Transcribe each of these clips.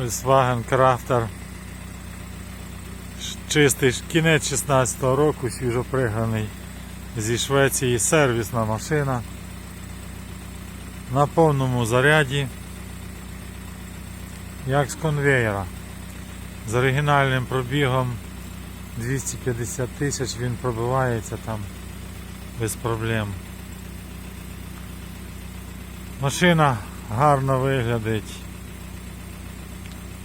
Volkswagen Crafter. Чистий кінець 16-го року, свіжопригнаний зі Швеції, сервісна машина. На повному заряді. Як з конвейера. З оригінальним пробігом 250 тисяч він пробивається там без проблем. Машина гарно виглядить,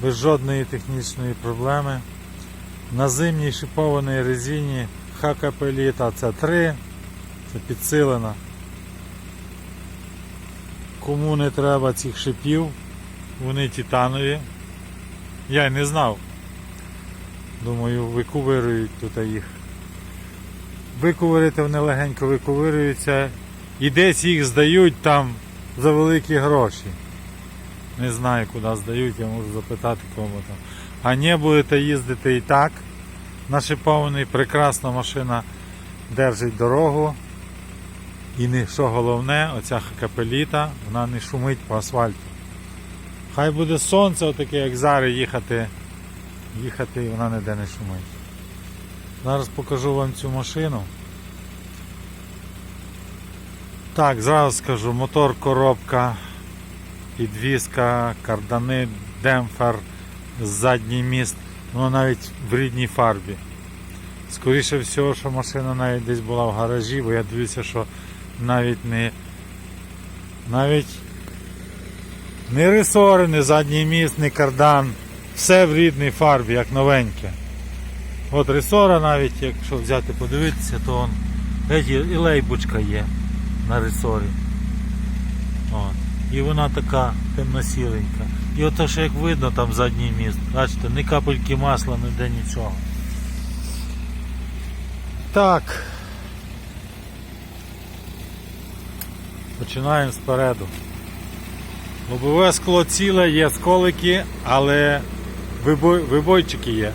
без жодної технічної проблеми. На зимній шипованій резині ХКП Літа це 3, це підсилена. Кому не треба цих шипів, вони титанові. Я й не знав. Думаю, викувирують тут їх. Викувирити вони легенько викувирюються і десь їх здають там за великі гроші. Не знаю, куди здають, я можу запитати кому там. А не будете їздити і так. Нашипований, прекрасна машина держить дорогу. І не що головне, оця хакапеліта, вона не шумить по асфальту. Хай буде сонце, отаке, як зараз їхати, їхати і вона ніде не шумить. Зараз покажу вам цю машину. Так, зразу скажу, мотор, коробка, підвізка, кардани, демпфер, задній міст, воно навіть в рідній фарбі. Скоріше всього, що машина навіть десь була в гаражі, бо я дивлюся, що навіть не навіть не ресори, не задній міст, не кардан. Все в рідній фарбі, як новеньке. От ресора навіть, якщо взяти подивитися, то он, і лейбочка є на ресорі. І вона така темно-сіленька. І ото що як видно там задній міст. Бачите, ні капельки масла, ніде нічого. Так. Починаємо спереду. Лобове скло ціле, є сколики, але вибой, вибойчики є.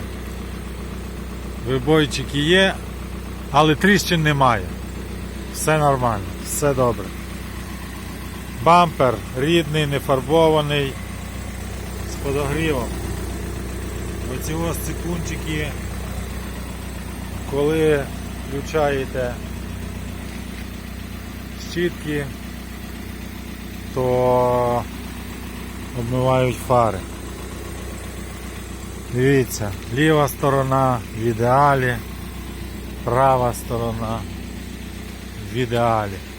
Вибойчики є, але тріщин немає. Все нормально, все добре. Бампер рідний, не фарбований, з подогрівом. Оці ось цикунчики, коли включаєте щітки, то обмивають фари. Дивіться, ліва сторона в ідеалі, права сторона в ідеалі.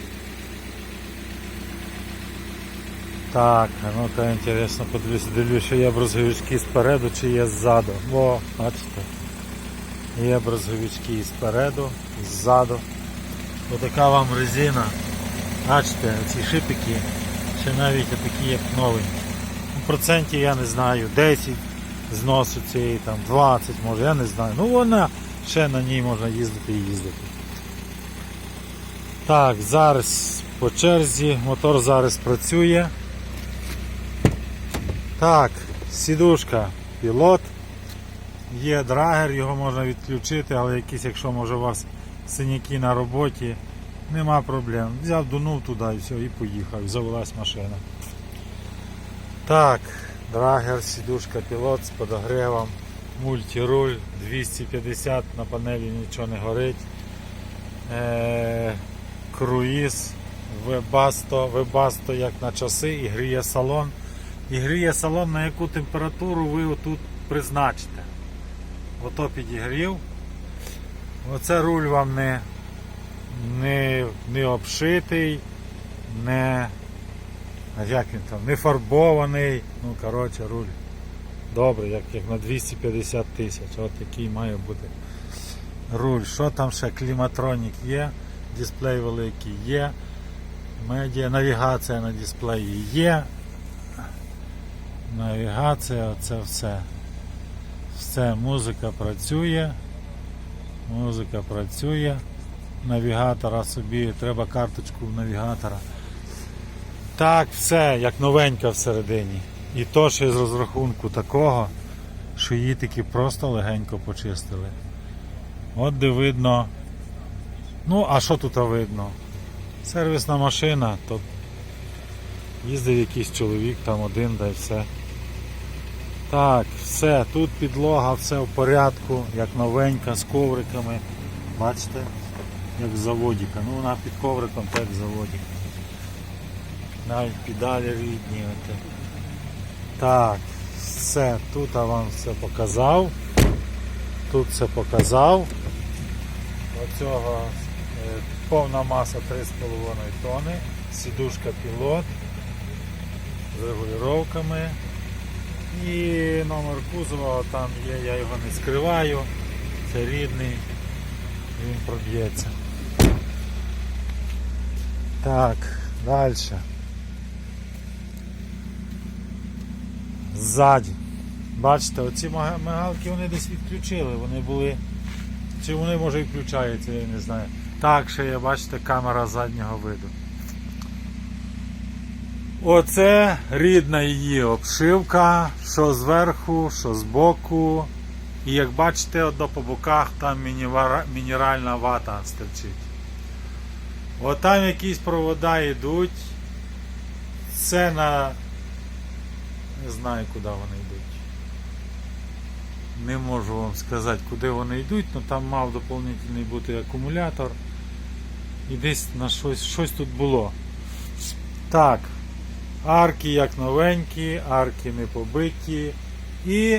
Так, ну то інтересно подивлюся, дивлюся, що є брозговички спереду чи є ззаду. О, бачите. Є брозговички і спереду, і ззаду. Отака вам резина. Бачите, ці шипики ще навіть такі як новенькі. Ну, процентів я не знаю, 10 зносу цієї, там 20 може, я не знаю. Ну вона ще на ній можна їздити і їздити. Так, зараз по черзі, мотор зараз працює. Так, сідушка, пілот. Є драгер, його можна відключити, але якісь, якщо може у вас синяки на роботі, нема проблем. Взяв, дунув туди і все, і поїхав, завелась машина. Так, драгер, сідушка, пілот з подогревом, мультируль 250 на панелі нічого не горить. Е, круїз, вебасто, вебасто як на часи і гріє салон. І гріє салон, на яку температуру ви отут призначите. Ото підігрів. Оце руль вам не, не, не обшитий, не, як він там, не фарбований. Ну, коротше, руль добрий, як, як на 250 тисяч. От такий має бути руль. Що там ще? Кліматронік є, дисплей великий є, медіа, навігація на дисплеї є. Навігація, це все. Все, музика працює. Музика працює. Навігатора собі, треба карточку навігатора. Так, все, як новенька всередині. І то ще з розрахунку такого, що її таки просто легенько почистили. От де видно. Ну, а що тут видно? Сервісна машина, то їздив якийсь чоловік там один, да і все. Так, все, тут підлога, все в порядку, як новенька, з ковриками. Бачите, як з заводіка. Ну вона під ковриком, так як заводік. Навіть педалі рідні. Оте. Так, все, тут я вам все показав. Тут все показав. Оцього е, повна маса 3,5 тонни, сідушка пілот з регулюваннями. І номер кузова там є, я його не скриваю. Це рідний, він проб'ється. Так, далі. Ззаді. Бачите, оці мигалки вони десь відключили, вони були. Чи вони може і включаються, я не знаю. Так, ще є, бачите, камера заднього виду. Оце рідна її обшивка, що зверху, що збоку. І як бачите, одно по боках там мінеральна вата стерчить. От там якісь провода йдуть. Це на. Не знаю, куди вони йдуть. Не можу вам сказати, куди вони йдуть, але там мав доповнительний бути акумулятор. І десь на щось, щось тут було. Так. Арки як новенькі, арки не побиті. І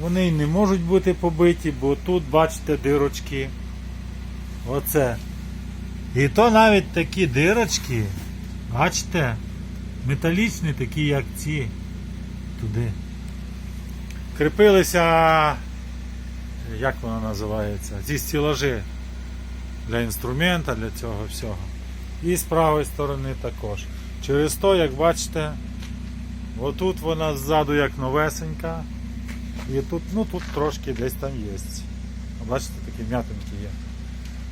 вони не можуть бути побиті, бо тут, бачите, дирочки. Оце. І то навіть такі дирочки, бачите, металічні, такі як ці. Туди. Кріпилися, як воно називається, зі стілажі для інструмента, для цього всього. І з правої сторони також. Через то, як бачите, отут вона ззаду як новесенька. І тут, ну тут трошки десь там є. Бачите, такі м'ятинки є.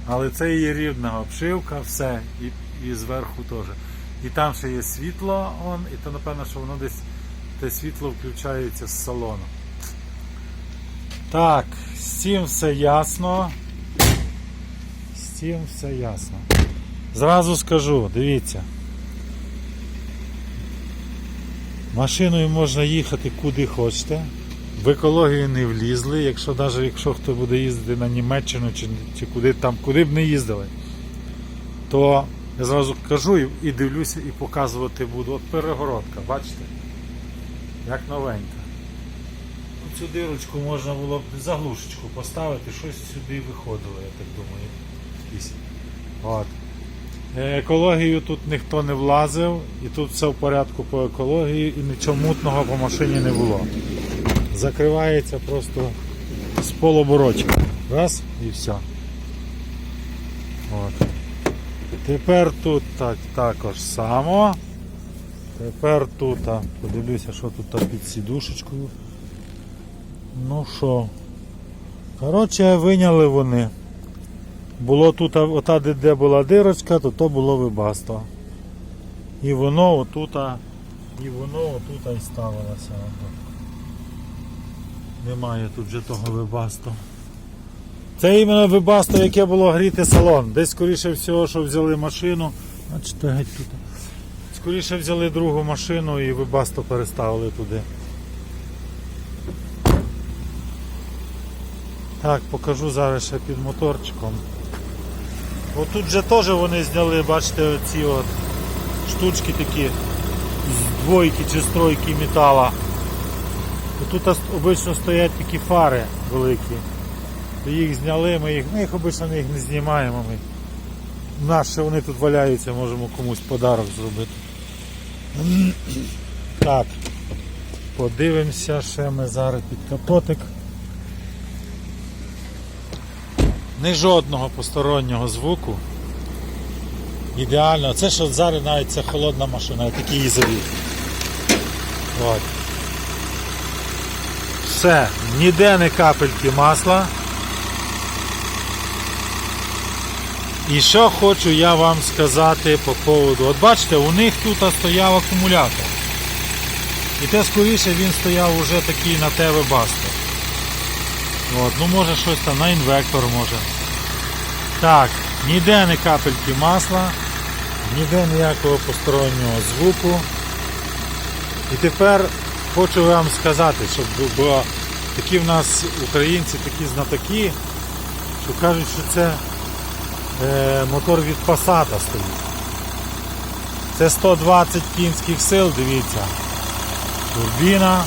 Але це її рівна обшивка, все, і, і зверху теж. І там ще є світло, он, і то напевно, що воно десь те світло включається з салону. Так, з цим все ясно. З цим все ясно. Зразу скажу, дивіться. Машиною можна їхати куди хочете. В екологію не влізли, якщо навіть якщо хто буде їздити на Німеччину чи, чи куди там, куди б не їздили, то я зразу кажу і, дивлюся і показувати буду. От перегородка, бачите? Як новенька. Цю дирочку можна було б заглушечку поставити, щось сюди виходило, я так думаю. От. Е, Екологію тут ніхто не влазив, і тут все в порядку по екології, і нічого мутного по машині не було. Закривається просто з полоборочка. Раз і все. От. Тепер тут так, також само. Тепер тут, подивлюся, що тут під сідушечкою. Ну що. Коротше, виняли вони. Було тут, ота, де, була дирочка, то то було вибасто. І воно отута, і воно отута і ставилося. Немає тут вже того вибасто. Це іменно вибасто, яке було гріти салон. Десь скоріше всього, що взяли машину. Тут. Скоріше взяли другу машину і вибасто переставили туди. Так, покажу зараз ще під моторчиком. Отут же теж вони зняли, бачите, оці от штучки такі з двойки чи з тройки метала. Тут обично стоять такі фари великі. Їх зняли, ми їх, ми їх обично ми їх не знімаємо. Ми. Наші вони тут валяються, можемо комусь подарок зробити. Так. Подивимося ще ми зараз під капотик. Не жодного постороннього звуку. Ідеально. Це що зараз навіть це холодна машина, я такий її. От. Все, ніде не капельки масла. І що хочу я вам сказати по поводу. От бачите, у них тут стояв акумулятор. І те скоріше він стояв уже такий на те вебасто. От, ну може щось там на інвектор може. Так, ніде не капельки масла, ніде ніякого постороннього звуку. І тепер хочу вам сказати, щоб бо такі в нас українці, такі знатоки, що кажуть, що це е, мотор від Passat стоїть. Це 120 кінських сил, дивіться. Турбіна,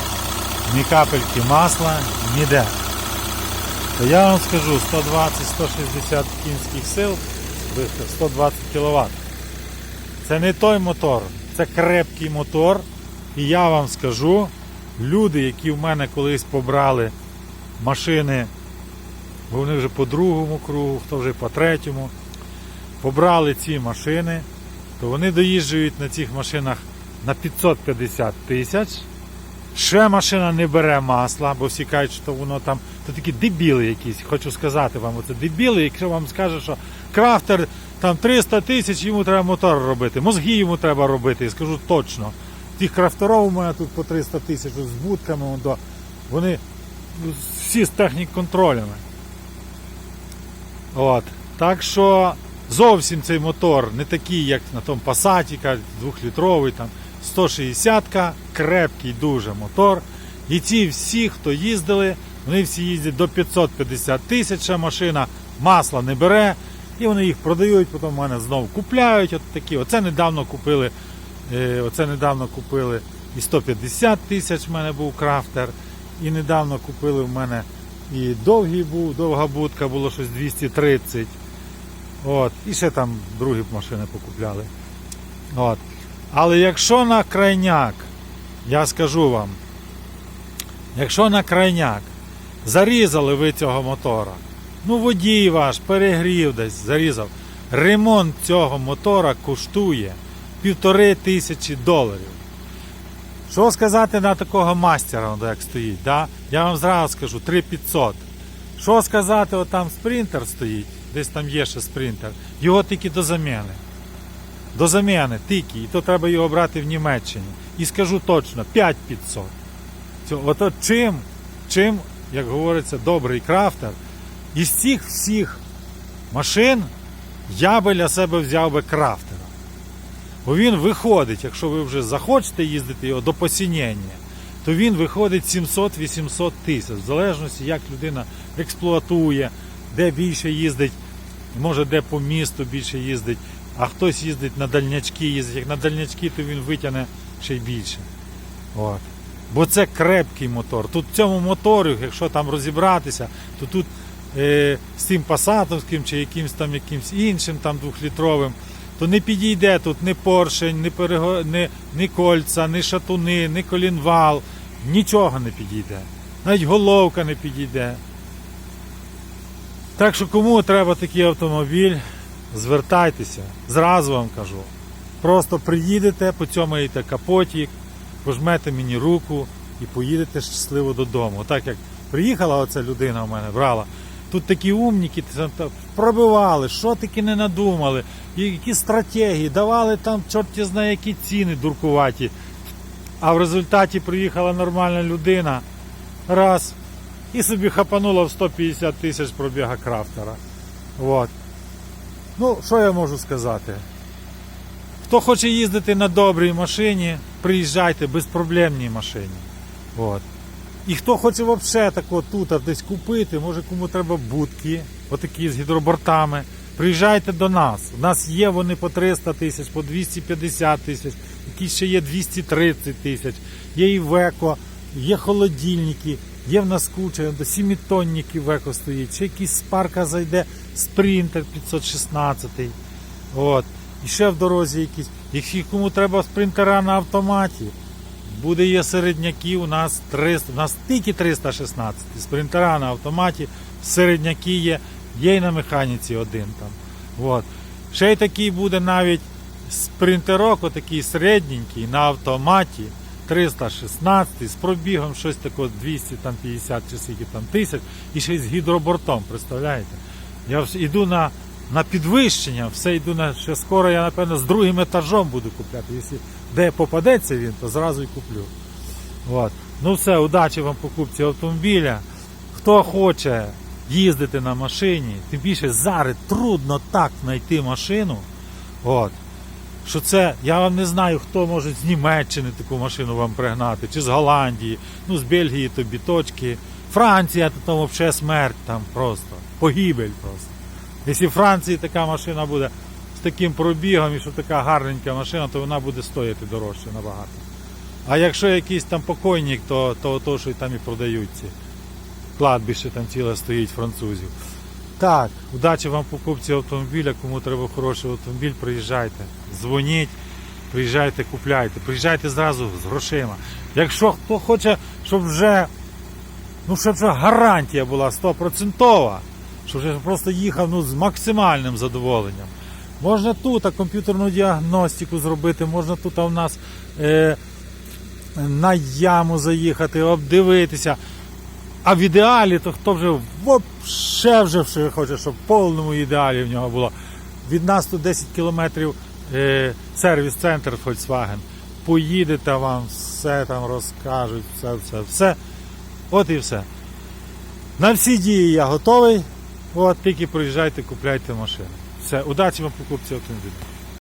ні капельки масла, ніде. Я вам скажу, 120-160 кінських сил, 120 кВт. Це не той мотор, це крепкий мотор. І я вам скажу, люди, які в мене колись побрали машини, бо вони вже по другому кругу, хто вже по третьому, побрали ці машини, то вони доїжджають на цих машинах на 550 тисяч. Ще машина не бере масла, бо всі кажуть, що воно там, то такі дебіли якісь. Хочу сказати вам, оце дебіли, якщо вам скаже, що крафтер там 300 тисяч, йому треба мотор робити, мозги йому треба робити, я скажу точно. Тих крафтерів у мене тут по 300 тисяч з будками, вони всі з технік-контролями. От. Так що зовсім цей мотор не такий, як на тому Passat, кажуть, 2-літровий, там 160-ка, крепкий дуже мотор. І ці всі, хто їздили, вони всі їздять до 550 тисяч, машина масла не бере. І вони їх продають, потім в мене знову купляють. От такі. Оце недавно купили. е, Оце недавно купили і 150 тисяч в мене був крафтер. І недавно купили в мене і довгий був, довга будка було щось 230. От. І ще там другі машини покупляли. От. Але якщо на крайняк, я скажу вам, якщо на крайняк зарізали ви цього мотора, ну водій ваш перегрів десь, зарізав, ремонт цього мотора коштує півтори тисячі доларів. Що сказати на такого мастера, як стоїть? Да? Я вам зразу скажу 3500. Що сказати, от там спринтер стоїть, десь там є ще спринтер, його тільки до заміни. До заміни тільки, і то треба його брати в Німеччині. І скажу точно, 5500. Ото чим, чим, як говориться, добрий крафтер, із цих всіх машин я би для себе взяв би крафтера. Бо він виходить, якщо ви вже захочете їздити його до посінення, то він виходить 700-800 тисяч, в залежності, як людина експлуатує, де більше їздить, може де по місту більше їздить, а хтось їздить на дальнячки, їздить. Як на дальнячки, то він витягне ще й більше. От. Бо це крепкий мотор. Тут в цьому моторі, якщо там розібратися, то тут е, з цим пасатовським чи якимсь там якимсь іншим там двохлітровим, то не підійде тут ні поршень, ні, перего... ні, ні кольця, ні шатуни, ні колінвал, нічого не підійде. Навіть головка не підійде. Так що кому треба такий автомобіль, звертайтеся, зразу вам кажу. Просто приїдете, поцьомаєте капотик, пожмете мені руку і поїдете щасливо додому. Так як приїхала оця людина у мене, брала. Тут такі умніки пробивали, що таки не надумали, які стратегії, давали там чорті знає які ціни дуркуваті. А в результаті приїхала нормальна людина, раз, і собі хапанула в 150 тисяч пробіга крафтера. От. Ну, що я можу сказати? Хто хоче їздити на добрій машині, приїжджайте безпроблемній машині. От. І хто хоче взагалі тако тут десь купити, може кому треба будки, отакі з гідробортами, приїжджайте до нас. У нас є вони по 300 тисяч, по 250 тисяч, які ще є 230 тисяч, є і веко, є холодильники, є в нас куча, до 7 тонників стоїть, ще якийсь спарка зайде, спринтер 516. От. І ще в дорозі якісь. Якщо кому треба спринтера на автоматі, буде є середняки, у нас 300, у нас тільки 316 спринтера на автоматі, середняки є, є і на механіці один там. От. Ще й такий буде навіть спринтерок, отакий середненький на автоматі. 316 з пробігом щось таке 250 чи скільки там тисяч і ще й з гідробортом, представляєте? Я йду на, на підвищення, все йду на ще скоро я напевно з другим етажом буду купляти. Якщо де попадеться він, то зразу й куплю. От. Ну все, удачі вам покупці автомобіля. Хто хоче їздити на машині, тим більше зараз трудно так знайти машину. От. що це, я вам не знаю, хто може з Німеччини таку машину вам пригнати, чи з Голландії, ну з Бельгії то біточки. Франція, то там взагалі смерть там просто. Погибель просто. Якщо в Франції така машина буде з таким пробігом і що така гарненька машина, то вона буде стояти дорожче набагато. А якщо якийсь там покойник, то, то, то що й там і продають ці. Кладбище там ціле стоїть французів. Так, удачі вам покупці автомобіля, кому треба хороший автомобіль, приїжджайте, дзвоніть, приїжджайте, купляйте, приїжджайте зразу з грошима. Якщо хто хоче, щоб вже, ну щоб вже гарантія була 100%, щоб вже просто їхав ну, з максимальним задоволенням. Можна тут а, комп'ютерну діагностику зробити, можна тут а, у нас е, на яму заїхати, обдивитися. А в ідеалі, то хто вже вообще вже все хоче, щоб в повному ідеалі в нього було. Від нас тут 10 кілометрів е, сервіс-центр Volkswagen. Поїдете вам, все там розкажуть, все, все, все. От і все. На всі дії я готовий. От тільки приїжджайте, купляйте машину. Все, удачі вам покупці автомобіля.